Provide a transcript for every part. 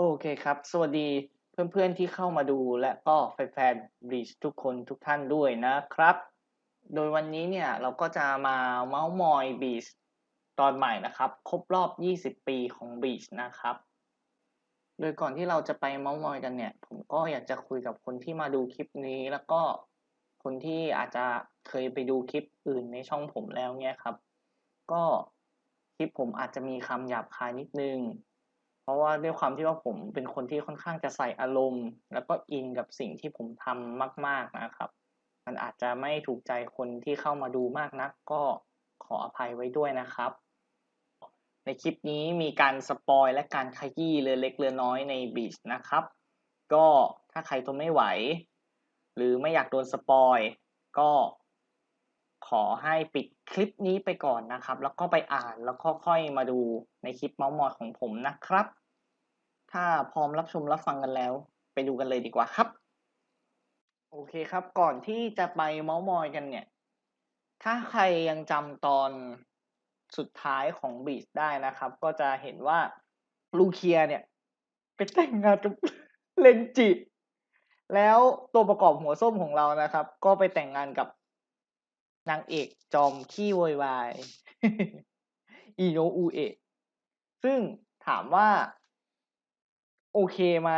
โอเคครับ สวัสดีเพื่อนๆที่เข้ามาดูและก็แฟนๆ Bleach ทุกคนทุกท่านด้วยนะครับ โดยวันนี้เนี่ยเราก็จะมาเมาส์มอย Bleach ตอนใหม่นะครับ ครบรอบ 20 ปีของ Bleach นะครับ โดยก่อนที่เราจะไปเมาส์มอยกันเนี่ย ผมก็อยากจะคุยกับคนที่มาดูคลิปนี้ แล้วก็คนที่อาจจะเคยไปดูคลิปอื่นในช่องผมแล้วเนี่ยครับ ก็คลิปผมอาจจะมีคำหยาบคายนิดนึง ราะว่าด้วยความที่ว่าผมเป็นคนที่ค่อนข้างจะใส่อารมณ์ แล้วก็อินกับสิ่งที่ผมทำมาก ๆนะครับ มันอาจจะไม่ถูกใจคนที่เข้ามาดูมากนัก ก็ขออภัยไว้ด้วยนะครับ ในคลิปนี้มีการสปอยและการขยี้เรือเล็กเรือน้อยในบีชนะครับ ก็ถ้าใครทนไม่ไหว หรือไม่อยากโดนสปอยก็ขอให้ปิดคลิปนี้ไปก่อนนะครับ แล้วก็ไปอ่านแล้วก็ค่อยมาดูในคลิปเมาส์มอยของผมนะครับ ถ้าพร้อมรับชมรับฟังกันแล้ว ไปดูกันเลยดีกว่าครับ โอเคครับ ก่อนที่จะไปเมาส์มอยกันเนี่ย ถ้าใครยังจำตอนสุดท้ายของบีชได้นะครับ ก็จะเห็นว่าลูเคียเนี่ยไปแต่งงานกับเลนจิแล้วตัวประกอบหัวส้มของเรานะครับ ก็ไปแต่งงานกับนางเอกจอมขี้โวยวาย อีโนอูเอะซึ่งถามว่า โอเคไหม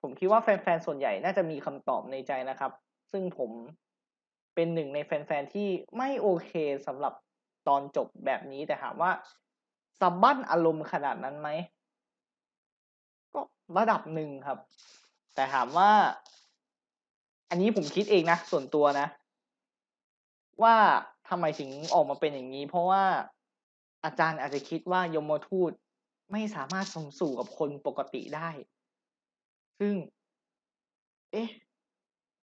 ผมคิดว่าแฟนๆ ส่วนใหญ่น่าจะมีคำตอบในใจนะครับ ซึ่งผมเป็นหนึ่งในแฟนๆ ที่ไม่โอเคสำหรับตอนจบแบบนี้แต่ถามว่าสะบั้นอารมณ์ขนาดนั้นไหม ก็ระดับหนึ่งครับ แต่ถามว่า อันนี้ผมคิดเองนะ ส่วนตัวนะ ว่าทำไมถึงออกมาเป็นอย่างนี้ เพราะว่าอาจารย์อาจจะคิดว่ายมทูต ไม่สามารถสมสู่กับคนปกติได้ ซึ่ง เอ๊ะ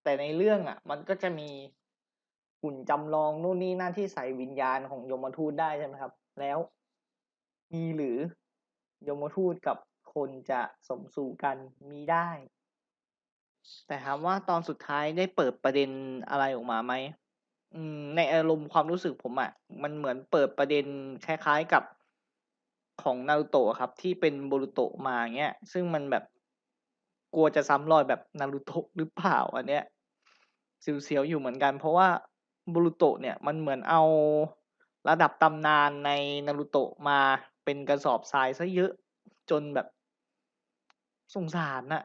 แต่ในเรื่องอะ มันก็จะมีหุ่นจำลองนู่นนี่นั่นที่ใส่วิญญาณของยมทูตได้ใช่ไหมครับ แล้ว มีหรือยมทูตกับคนจะสมสู่กันมีได้ แต่ถามว่าตอนสุดท้ายได้เปิดประเด็นอะไรออกมาไหมอืมในอารมณ์ความรู้สึกผมอะ่ะ มันเหมือนเปิดประเด็นคล้าย ๆ กับ ของนารูโตะครับที่เป็นโบรูโตะมาเงี้ย ซึ่งมันแบบกลัวจะซ้ำรอยแบบนารูโตะหรือเปล่าอันเนี้ยเสียวๆอยู่เหมือนกัน เพราะว่าโบรูโตะเนี่ยมันเหมือนเอาระดับตำนานในนารูโตะมาเป็นกระสอบทรายซะเยอะจนแบบสงสารน่ะ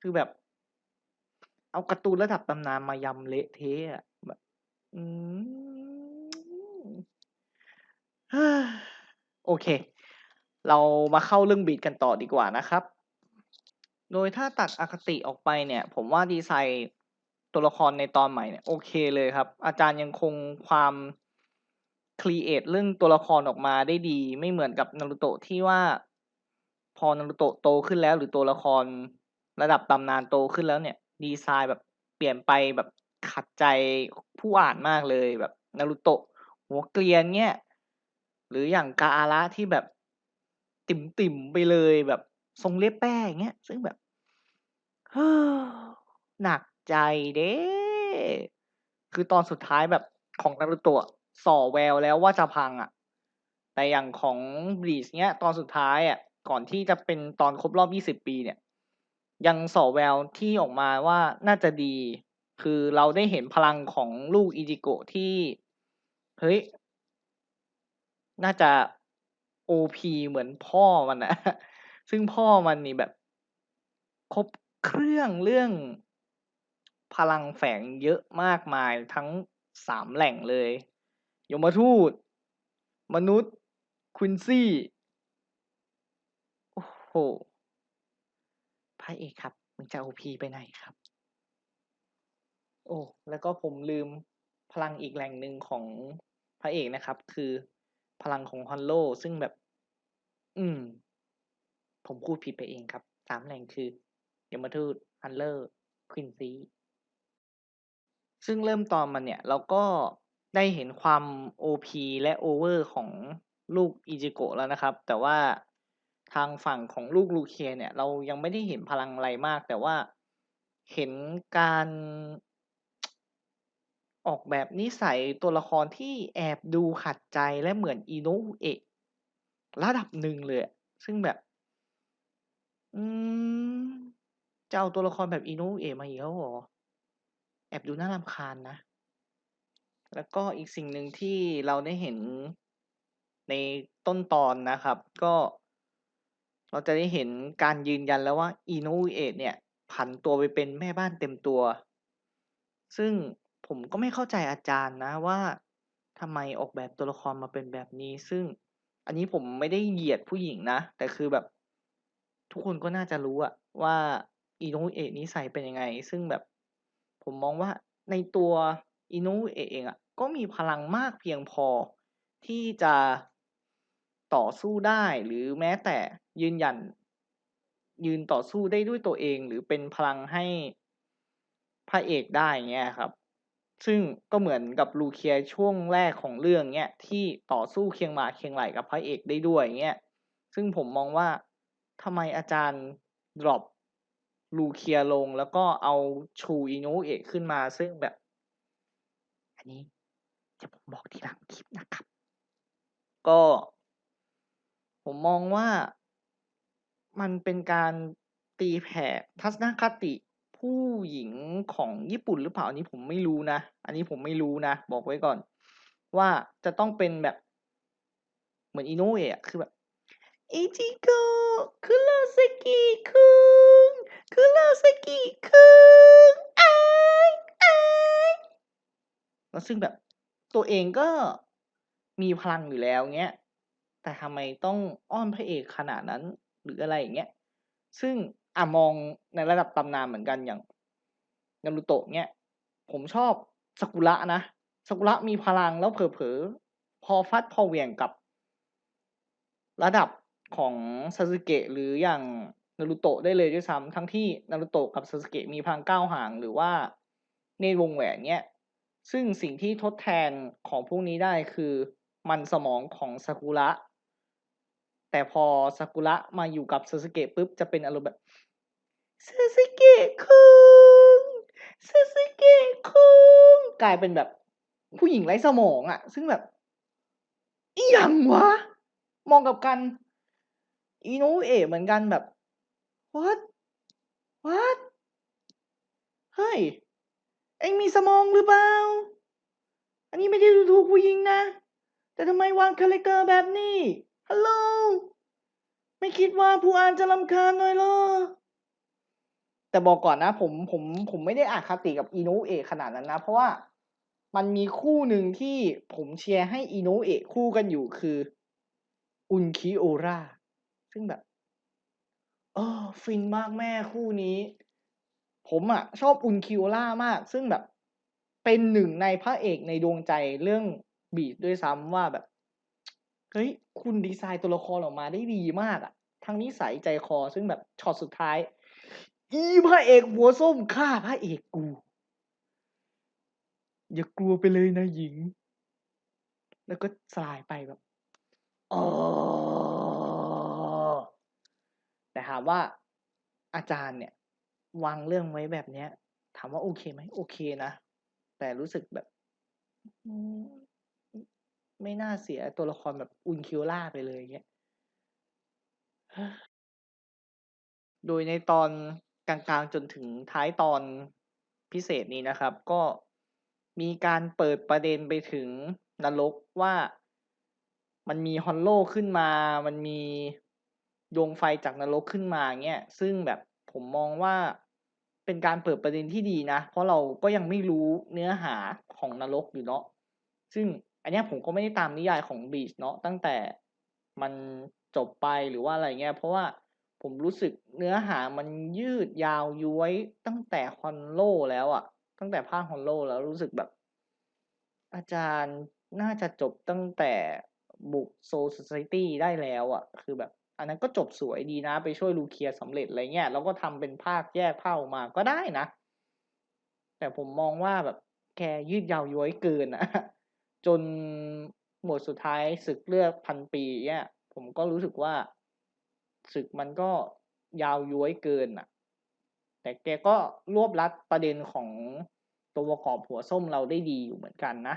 คือแบบ เอาการ์ตูนระดับตำนานมายำเละเทะอะแบบอืมโอเค เรามาเข้าเรื่องบีทกันต่อดีกว่านะครับ โดยถ้าตัดอคติออกไปเนี่ย ผมว่าดีไซน์ตัวละครในตอนใหม่เนี่ยโอเคเลยครับ อาจารย์ยังคงความครีเอทเรื่องตัวละครออกมาได้ดี ไม่เหมือนกับนารูโตะที่ว่า พอนารูโตะโตขึ้นแล้ว หรือตัวละครระดับตำนานโตขึ้นแล้วเนี่ย ดีไซน์แบบเปลี่ยนไปแบบขัดใจผู้อ่านมากเลยแบบนารูโตะหัวเกลียนเนี่ยหรืออย่างกาอาระที่แบบ ติ่มติ่มไปเลยแบบทรงเล็บแป้งเงี้ย ซึ่งแบบหนักใจเด้คือตอนสุดท้ายแบบของนารูโตะส่อแววแล้วว่าจะพังอะ แต่อย่างของบลีชเนี้ย ตอนสุดท้ายอะ ก่อนที่จะเป็นตอนครบรอบ20ปีเนี่ย ยังส่อแววที่ออกมาว่าน่าจะดี คือเราได้เห็นพลังของลูกอิจิโกะที่ เฮ้ย น่าจะ โอพีเหมือนพ่อมันนะซึ่งพ่อมันนี่แบบครบเครื่องเรื่องพลังแฝงเยอะมากมายทั้งสามแหล่งเลย ยมทูต มนุษย์ ควินซี่ โอ้โหพระเอกครับ มึงจะโอพีไปไหนครับ โอ้ แล้วก็ผมลืมพลังอีกแหล่งหนึ่งของพระเอกนะครับ คือ พลังของฮอนโลซึ่งแบบ อืม ผมพูดผิดไปเองครับ สามแหล่งคือยมทูตฮันเลอร์ควินซีซึ่งเริ่มตอนมันเนี่ย เราก็ได้เห็นความ OP และ Over ของลูกอิจิโกะแล้วนะครับ แต่ว่าทางฝั่งของลูกลูเคียเนี่ย เรายังไม่ได้เห็นพลังอะไรมาก แต่ว่าเห็นการ ออกแบบนิสัยตัวละครที่แอบดูขัดใจและเหมือนอิโนะเอะระดับหนึ่งเลยอะซึ่งแบบ อืมจะเอาตัวละครแบบอิโนะอุเอะมาอีกแล้วเหรอ?แอบดูน่ารำคาญนะ แล้วก็อีกสิ่งหนึ่งที่เราได้เห็นในต้นตอนนะครับ ก็ เราจะได้เห็นการยืนยันแล้วว่าอิโนะอุเอะเนี่ย ผันตัวไปเป็นแม่บ้านเต็มตัว ซึ่ง ผมก็ไม่เข้าใจอาจารย์นะว่าทำไมออกแบบตัวละครมาเป็นแบบนี้ ซึ่งอันนี้ผมไม่ได้เหยียดผู้หญิงนะ แต่คือแบบ ทุกคนก็น่าจะรู้อะว่าอิโนะอุเอะนิสัยเป็นยังไง ซึ่งแบบผมมองว่าในตัวอิโนะอุเอะเองอะก็มีพลังมากเพียงพอที่จะต่อสู้ได้หรือแม้แต่ยืนหยัน ยืนต่อสู้ได้ด้วยตัวเอง หรือเป็นพลังให้พระเอกได้เงี้ยครับ ซึ่งก็เหมือนกับลูเคียช่วงแรกของเรื่องเนี้ยที่ต่อสู้เคียงบ่าเคียงไหลกับพระเอกได้ด้วยเงี้ยซึ่งผมมองว่าทำไมอาจารย์ดรอปลูเคียลงแล้วก็เอาชูอินุเอะขึ้นมาซึ่งแบบ อันนี้เดี๋ยวผมบอกทีหลังคลิปนะครับ ก็ ผมมองว่ามันเป็นการตีแผ่ทัศนคติ ผู้หญิงของญี่ปุ่นหรือเปล่าอันนี้ผมไม่รู้นะ อันนี้ผมไม่รู้นะ บอกไว้ก่อน ว่าจะต้องเป็นแบบ เหมือนอิโนเอะอะคือแบบอิจิโกะคุโรซากิคุงคุโรซากิคุงไอ้ายอ้ายแล้วซึ่งแบบตัวเองก็มีพลังอยู่แล้วเงี้ยแต่ทำไมต้องอ้อนพระเอกขนาดนั้น หรืออะไรอย่างเงี้ย ซึ่งอะมองในระดับตำนานเหมือนกันอย่าง Naruto เงี้ยผมชอบ Sakura นะ Sakura มีพลังแล้วเผลอๆพอฟัดพอเหวี่ยงกับ ระดับของ Sasuke หรืออย่าง Naruto ได้เลยด้วยซ้ำทั้งที่ Naruto กับ Sasuke มีพลังก้าวหางหรือว่าเนวงแหวนเงี้ยซึ่งสิ่งที่ทดแทนของพวกนี้ได้คือมันสมองของ Sakura แต่พอ Sakura มาอยู่กับ Sasuke ปุ๊บจะเป็นอารมณ์แบบ Sasuke คุง Sasuke คุงกลายเป็นแบบผู้หญิงไร้สมองอะซึ่งแบบอิหยังวะ มองกับกันอิโนะอุเอะเหมือนกันแบบ What What เฮ้ยเอ็งมีสมองหรือเปล่า อันนี้ไม่ได้ดูถูกผู้หญิงนะ แต่ทำไมวางคาแรกเตอร์แบบนี้ ฮัลโหล ไม่คิดว่าผู้อ่านจะรำคาญหน่อยเหรอ?แต่บอกก่อนนะ ผมผมผมไม่ได้อาคติกับอิโนะอุเอะขนาดนั้นนะ เพราะว่ามันมีคู่หนึ่งที่ผมเชียร์ให้อิโนะอุเอะคู่กันอยู่คือ Ulquiorra ซึ่งแบบเออฟินมากแม่คู่นี้ ผมอะชอบ Ulquiorra มาก ซึ่งแบบเป็นหนึ่งในพระเอกในดวงใจเรื่อง Bleach ด้วยซ้ำว่าแบบ เฮ้ยคุณดีไซน์ตัวละครออกมาได้ดีมากอะทั้งนิสัยใจคอซึ่งแบบช็อตสุดท้าย อีพระเอกหัวส้มฆ่าพระเอกกู อย่ากลัวไปเลยนะหญิง แล้วก็สลายไปแบบอ๋อแต่ถามว่าอาจารย์เนี่ยวางเรื่องไว้แบบเนี้ย ถามว่าโอเคไหมโอเคนะ แต่รู้สึกแบบ ไม่น่าเสียตัวละครแบบ Ulquiorra ไปเลยอย่างเงี้ย โดยในตอนกลางๆจนถึงท้ายตอนพิเศษนี้นะครับ ก็มีการเปิดประเด็นไปถึงนรกว่ามันมี Hollow ขึ้นมา มันมีดวงไฟจากนรกขึ้นมาเงี้ย ซึ่งแบบผมมองว่าเป็นการเปิดประเด็นที่ดีนะ เพราะเราก็ยังไม่รู้เนื้อหาของนรกอยู่เนาะ ซึ่ง อันนี้ผมก็ไม่ได้ตามนิยายของ Bleach เนาะตั้งแต่มันจบไปหรือว่าอะไรเงี้ยเพราะว่าผมรู้สึกเนื้อหามันยืดยาวย้วยตั้งแต่ Hollow แล้วอะตั้งแต่ภาค Hollow แล้วรู้สึกแบบ อาจารย์น่าจะจบตั้งแต่บุก Soul Society ได้แล้วอะคือแบบ อันนั้นก็จบสวยดีนะ ไปช่วยลูเคียสำเร็จอะไรเงี้ยแล้วก็ทำเป็นภาคแยกภาคออกมาก็ได้นะ แต่ผมมองว่าแบบแกยืดยาวย้วยเกินอะ จนบทสุดท้ายศึกเลือดพันปีเงี้ยผมก็รู้สึกว่าศึกมันก็ยาวย้วยเกินน่ะ แต่แกก็รวบรัดประเด็นของตัวประกอบหัวส้มเราได้ดีอยู่เหมือนกันนะ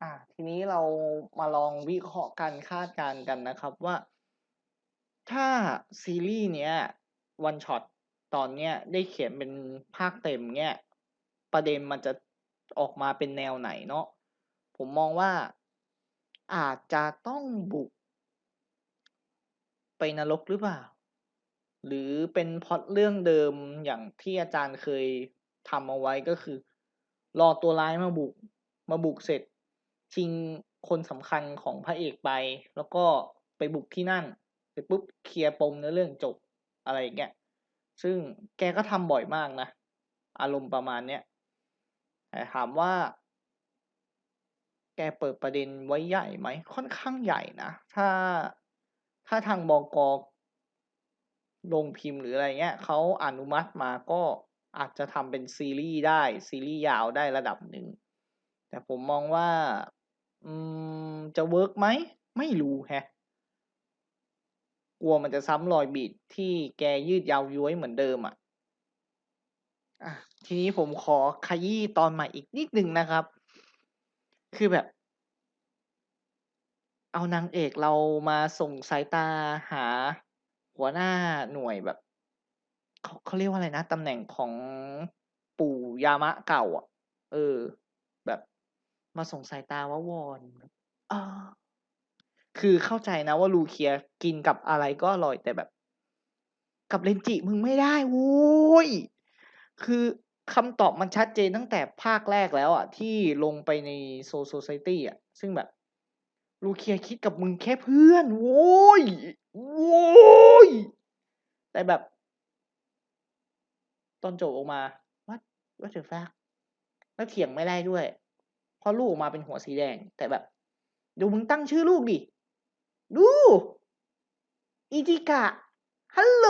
อ่าทีนี้เรามาลองวิเคราะห์กันคาดการณ์กันนะครับว่า ถ้าซีรีส์เนี้ย One Shot ตอนเนี้ยได้เขียนเป็นภาคเต็มเงี้ยประเด็นมันจะ ออกมาเป็นแนวไหนเนาะผมมองว่าอาจจะต้องบุก ไปนรกหรือเปล่า?หรือเป็นพล็อตเรื่องเดิมอย่างที่อาจารย์เคยทำเอาไว้ก็คือ รอตัวร้ายมาบุก มาบุกเสร็จชิงคนสำคัญของพระเอกไป แล้วก็ไปบุกที่นั่นเสร็จปุ๊บเคลียร์ปมเนื้อเรื่องจบอะไรอย่างเงี้ยซึ่งแกก็ทำบ่อยมากนะ อารมณ์ประมาณเนี้ย แต่ถามว่า แกเปิดประเด็นไว้ใหญ่ไหม?ค่อนข้างใหญ่นะ ถ้าถ้าทางบก.โรงพิมพ์หรืออะไรเงี้ยเขาอนุมัติมาก็อาจจะทำเป็นซีรีส์ได้ ซีรีส์ยาวได้ระดับหนึ่ง แต่ผมมองว่า อืม จะเวิร์กไหม?ไม่รู้แฮะ กลัวมันจะซ้ำรอย Bleach ที่แกยืดยาวย้วยเหมือนเดิมอะอา ทีนี้ผมขอขยี้ตอนใหม่อีกนิดหนึ่งนะครับ คือแบบ เอานางเอกเรามาส่งสายตาหาหัวหน้าหน่วยแบบเขาเขาเรียกว่าอะไรนะตำแหน่งของปู่ยามะเก่า อะ เออ แบบมาส่งสายตาว่าวอนออคือเข้าใจนะว่า Rukia กินกับอะไรก็อร่อยแต่แบบ กับเรนจิมึงไม่ได้โว้ยคือ คำตอบมันชัดเจนตั้งแต่ภาคแรกแล้วอะที่ลงไปใน Soul Society อะซึ่งแบบ Rukia คิดกับมึงแค่เพื่อน โว้ย โว้ย แต่แบบ ตอนจบออกมา What What the fuck แล้วเถียงไม่ได้ด้วย เพราะลูกออกมาเป็นหัวสีแดง แต่แบบ ดูมึงตั้งชื่อลูกดิ ดูอิจิกะฮัลโหล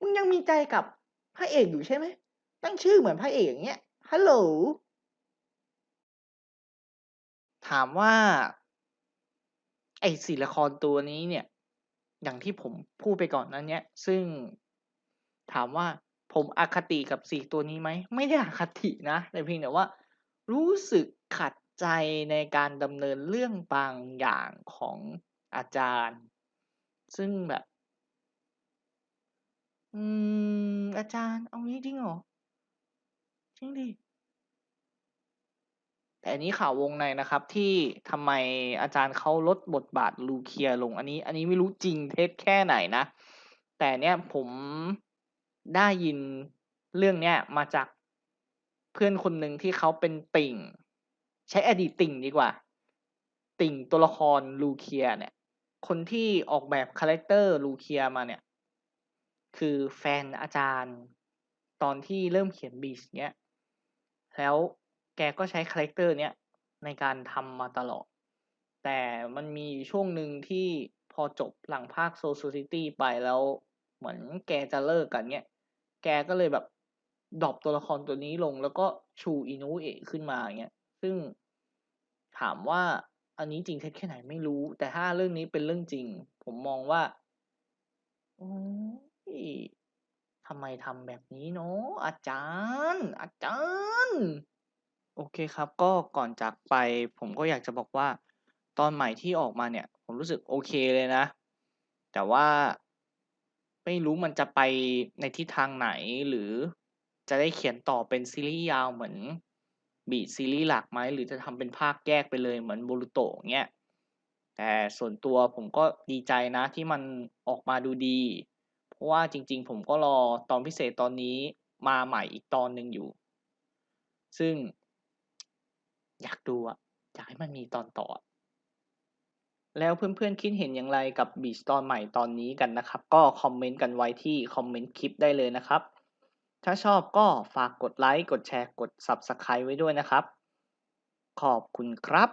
มึงยังมีใจกับพระเอกอยู่ใช่ไหม? ตั้งชื่อเหมือนพระเอกอย่างเงี้ยฮัลโหลถามว่า ไอ้4ละครตัวนี้เนี่ย อย่างที่ผมพูดไปก่อนหน้าเนี้ยซึ่งถามว่าผมอคติกับ4ตัวนี้ไหม?ไม่ได้อคตินะแต่เพียงแต่ว่า รู้สึกขัดใจในการดำเนินเรื่องบางอย่างของอาจารย์ ซึ่งแบบ อืม อาจารย์ เอางี้จริงเหรอ? จริงดิ แต่อันนี้ข่าววงในนะครับ ที่ทำไมอาจารย์เขาลดบทบาท Rukia ลง อันนี้ อันนี้ไม่รู้จริงเท็จแค่ไหนนะ แต่เนี่ยผมได้ยินเรื่องเนี้ยมาจากเพื่อนคนหนึ่งที่เขาเป็นติ่ง ใช้อดีตติ่งดีกว่า ติ่งตัวละคร Rukia เนี่ย คนที่ออกแบบคาแรกเตอร์ Rukia มาเนี่ย คือแฟนอาจารย์ตอนที่เริ่มเขียน Bleach เงี้ย แล้วแกก็ใช้คาแรกเตอร์เนี้ยในการทำมาตลอด แต่มันมีช่วงหนึ่งที่พอจบหลังภาค Soul Society ไปแล้ว เหมือนแกจะเลิกกันเงี้ย แกก็เลยแบบดรอปตัวละครตัวนี้ลงแล้วก็ชูอินุเอะขึ้นมาอย่างเงี้ย ซึ่งถามว่าอันนี้จริงเท็จแค่ไหนไม่รู้ แต่ถ้าเรื่องนี้เป็นเรื่องจริง ผมมองว่าอ ทำไมทำแบบนี้เนาะอาจารย์ อาจารย์ โอเคครับ ก็ก่อนจากไปผมก็อยากจะบอกว่า ตอนใหม่ที่ออกมาเนี่ย ผมรู้สึกโอเคเลยนะ แต่ว่าไม่รู้มันจะไปในทิศทางไหนหรือจะได้เขียนต่อเป็นซีรีส์ยาวเหมือน Bleach ซีรีส์หลักไหม?หรือจะทำเป็นภาคแยกไปเลยเหมือน Boruto อย่างเงี้ยแต่ส่วนตัวผมก็ดีใจนะที่มันออกมาดูดี เพราะว่าจริง ๆ ผมก็รอตอนพิเศษตอนนี้มาใหม่อีกตอนหนึ่งอยู่ ซึ่ง อยากดูอะอยากให้มันมีตอนต่อ แล้วเพื่อนๆคิดเห็นอย่างไรกับ Bleach ตอนใหม่ตอนนี้กันนะครับ ก็คอมเมนต์กันไว้ที่คอมเมนต์คลิปได้เลยนะครับ ถ้าชอบก็ฝากกดไลก์กดแชร์ กด Subscribe ไว้ด้วยนะครับ ขอบคุณครับ